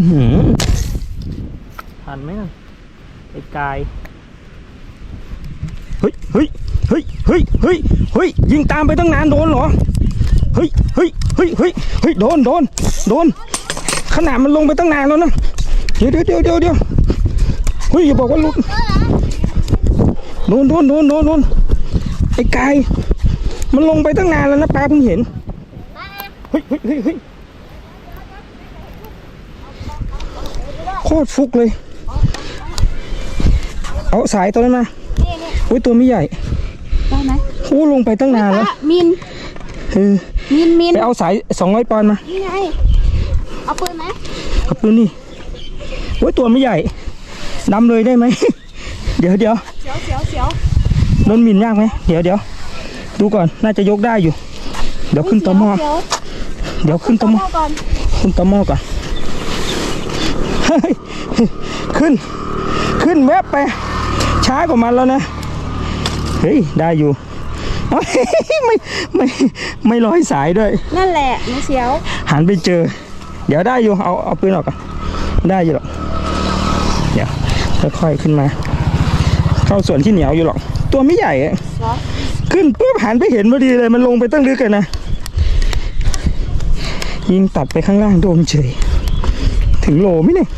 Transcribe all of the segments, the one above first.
อหือทันไหมน่ะไอ้กายเฮ้ยเฮ้ยเฮ้ยเฮ้ยเฮ้ยเฮ้ยยิงตามไปตั้งนานโดนเหรอเฮ้ยเฮ้ยเฮ้ยเฮ้ยเฮ้ยโดนโดนโดนขนาดมันลงไปตั้งนานแล้วนะเดี๋ยวเดี๋ยวเดี๋ยวเดี๋ยวเดี๋ยวเฮ้ยอย่าบอกว่าหลุดโดนโดนโดนโดนโดนไอ้กายมันลงไปตั้งนานแล้วนะป้าเพิ่งเห็นเฮ้ยเฮ้ยเฮ้ยเฮ้ย โคตรฟุกเลย เอาสายตัวนั้นมาอุ้ยตัวไม่ใหญ่ได้ไหมโอ้ลงไปตั้งนานแล้วอะมินเออมินมินไปเอาสายสองร้อยปอนด์มานี่ไงเอาปืนไหมกับปืนนี่โอ้ยตัวไม่ใหญ่นำเลยได้ไหมเดี๋ยวเดี๋ยวเสียวเสียวเสียวโดนหมิ่นยากไหมเดี๋ยวเดี๋ยวดูก่อนน่าจะยกได้อยู่ เดี๋ยวขึ้นตอหมอเสียวเดี๋ยวขึ้นตตออหหมม้ออก่อนขึ้นตอหมอก่อนเฮ้ย ขึ้น ขึ้นแวบไป ช้ากว่ามันแล้วนะ เฮ้ย ได้อยู่เฮ้ยไม่ไม่ไม่ร้อยสายด้วย นั่นแหละไม่เสียว หันไปเจอ เดี๋ยวได้อยู่เอาเอาปืนออกก่อนได้อยู่หรอกเดี๋ยวค่อยๆขึ้นมา เข้าส่วนที่เหนียวอยู่หรอก ตัวไม่ใหญ่อะเหรอขึ้นปุ๊บหันไปเห็นพอดีเลย มันลงไปตั้งลึกเลยนะยิงตัดไปข้างล่างโดนเฉย ถึงโลไหมเนี่ย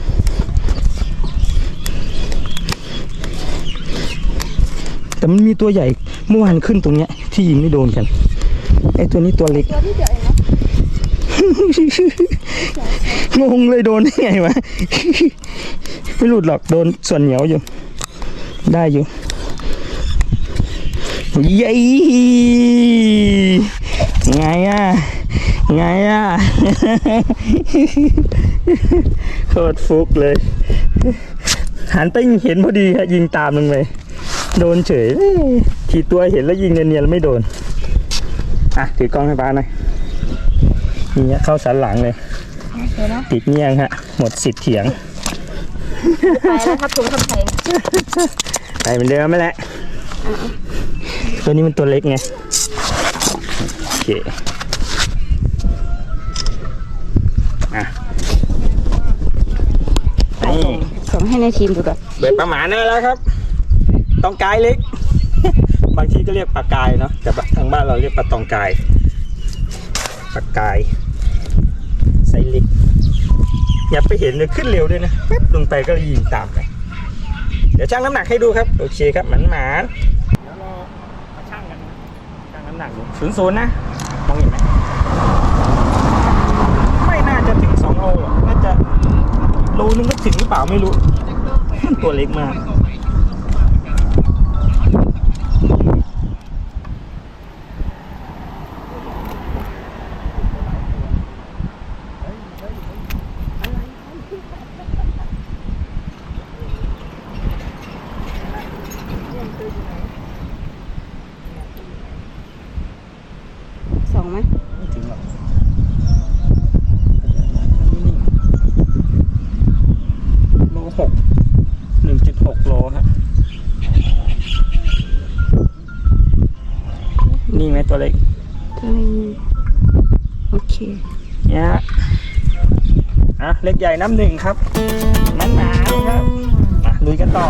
แต่มันมีตัวใหญ่เมื่อวานขึ้นตรงเนี้ย ที่ยิงไม่โดนกันไอ้ตัวนี้ตัวเล็ก ตัวที่เดียวเองนะงงเลยโดนได้ไงวะ ไม่หลุดหรอกโดนส่วนเหนียวอยู่ ได้อยู่เย้ไงอะ ไงอะ โคตรฟุกเลย หันไปเห็นพอดีฮะยิงตามลงไป โดนเฉยทีตัวเห็นแล้วยิงเนียนๆแล้วไม่โดน อะถือกล้องให้ป้าหน่อยนี่ฮะเข้าสันหลังเลยเดี๋ยวนะติดเงียงฮะ หมดสิทธิ์เถียง ไปแล้วครับถุงคำแพงไปเหมือนเดิมไม่แหละตัวนี้มันตัวเล็กไง โอเค อะนี่ส่งให้ในทีมดูก่อนเบ็ดประมาณนั้นแล้วครับ ตองกายเล็ก บางที่ก็เรียกปลากายเนาะแต่ทางบ้านเราเรียกปลาตองกายปลากายไซเล็กอย่าไปเห็นเลยขึ้นเร็วด้วยนะแป๊บลงไปก็ยิงตามไปเดี๋ยวชั่งน้ำหนักให้ดูครับ โอเคครับหมันหมานเดี๋ยวเรามาชั่งกันชั่งน้ำหนักดูศูนย์ศูนย์นะมองเห็นไหมไม่น่าจะถึงสองโลหรอกน่าจะโลนึงก็ถึงหรือเปล่าไม่รู้ ตัวเล็กมาก ส่งไหม ไม่ถึงหรอกโลหกหนึ่งจุดหกโลฮะ นี่ ไหมตัวเล็กตัวนี้โอเคเนี่ยฮะอะเล็กใหญ่น้ำหนึ่งครับมันหนาครับอะลุยกันต่อ